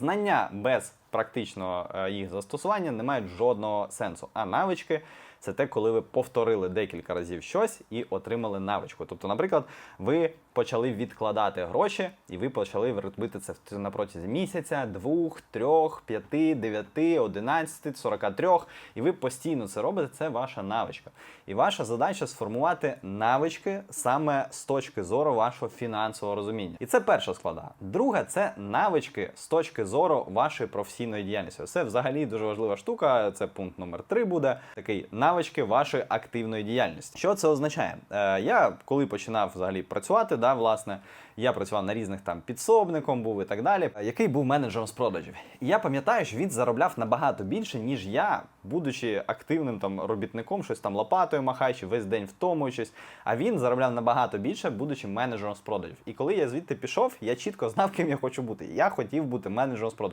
Знання без практичного е, їх застосування не мають жодного сенсу. А навички це те, коли ви повторили декілька разів щось і отримали навичку. Тобто, наприклад, ви почали відкладати гроші, і ви почали робити це на протязі місяця, двох, трьох, п'яти, дев'яти, одинадцяти, сорока трьох. І ви постійно це робите. Це ваша навичка. І ваша задача сформувати навички саме з точки зору вашого фінансового розуміння. І це перша склада. Друга це навички з точки зору вашої професійної діяльності. Це взагалі дуже важлива штука. Це пункт номер три буде такий навички вашої активної діяльності. Що це означає? Е, я коли починав взагалі працювати, да, власне, я працював на різних там підсобником, був і так далі. е, Який був менеджером з продажів. І я пам'ятаю, що він заробляв набагато більше, ніж я, будучи активним там робітником, щось там лопатою махаючи, весь день втомуючись. А він заробляв набагато більше, будучи менеджером з продажів. І коли я звідти пішов, я чітко знав, ким я хочу бути. Я хотів бути менеджером з продажів.